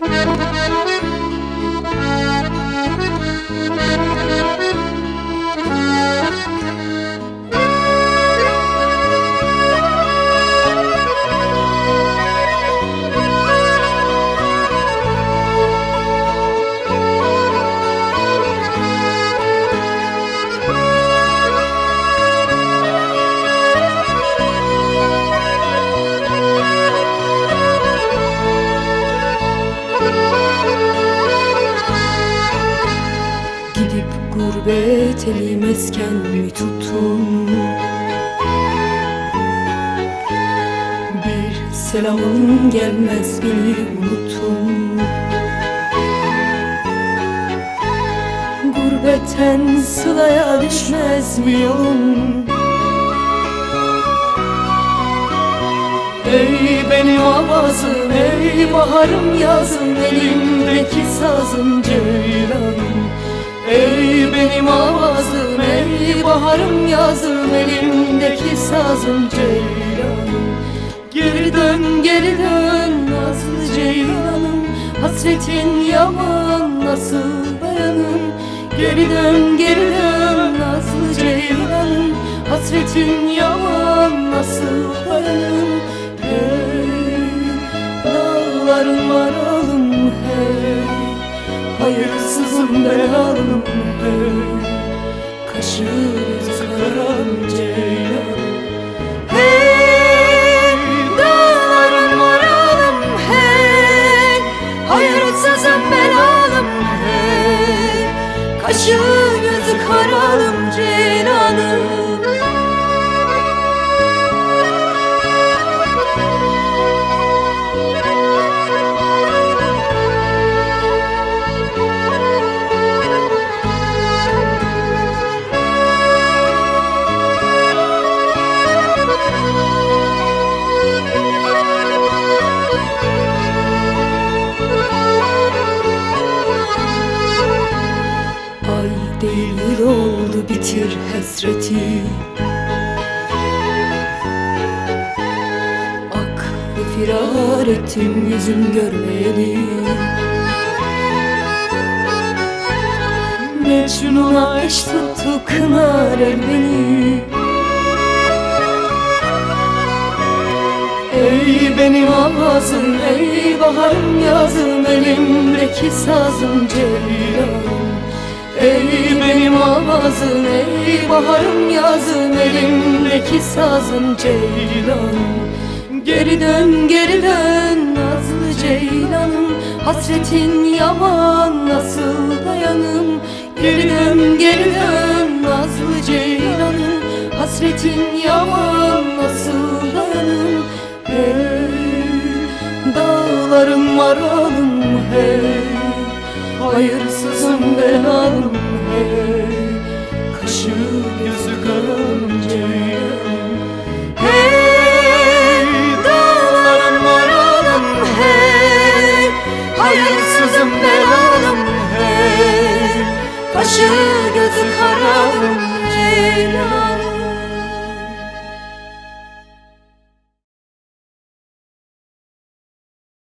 Thank you. Gurbet eli mesken mi tuttum Bir selamın gelmez beni unuttun Gurbetten sılaya düşmez mi yolun? Ey benim avazım, ey baharım yazım Elimdeki sazım ceylanım baharım yazım Elimdeki sazım ceylanım. Geri dön, geri dön nazlı ceylanım. Hasretin yaman nasıl dayanım Geri dön, geri dön nazlı ceylanım. Hasretin yaman nasıl dayanım Hey, dağların varalım hey. Hayırsızım belalım hey Karan ceylanım Hey, dağların varalım hey Hayırsızım belalım hey Kaşı yıl oldu bitir hasreti. Ak ve firar ettim yüzüm görmeyeli. Mecnun'a eş tuttu kınar el beni. Ey benim avazım, ey baharım yazım Elimdeki sazım ceylanım Ey avazım, ey baharım yazım Elimdeki sazım ceylanım. Geri dön, geri dön nazlı ceylanım. Hasretin yaman nasıl dayanım? Geri dön, geri dön nazlı ceylanım. Hasretin yaman nasıl dayanım? Hey, dağlarım varalım hey. Hayırsızım belalım hey Kaşı gözü karalım ceylanım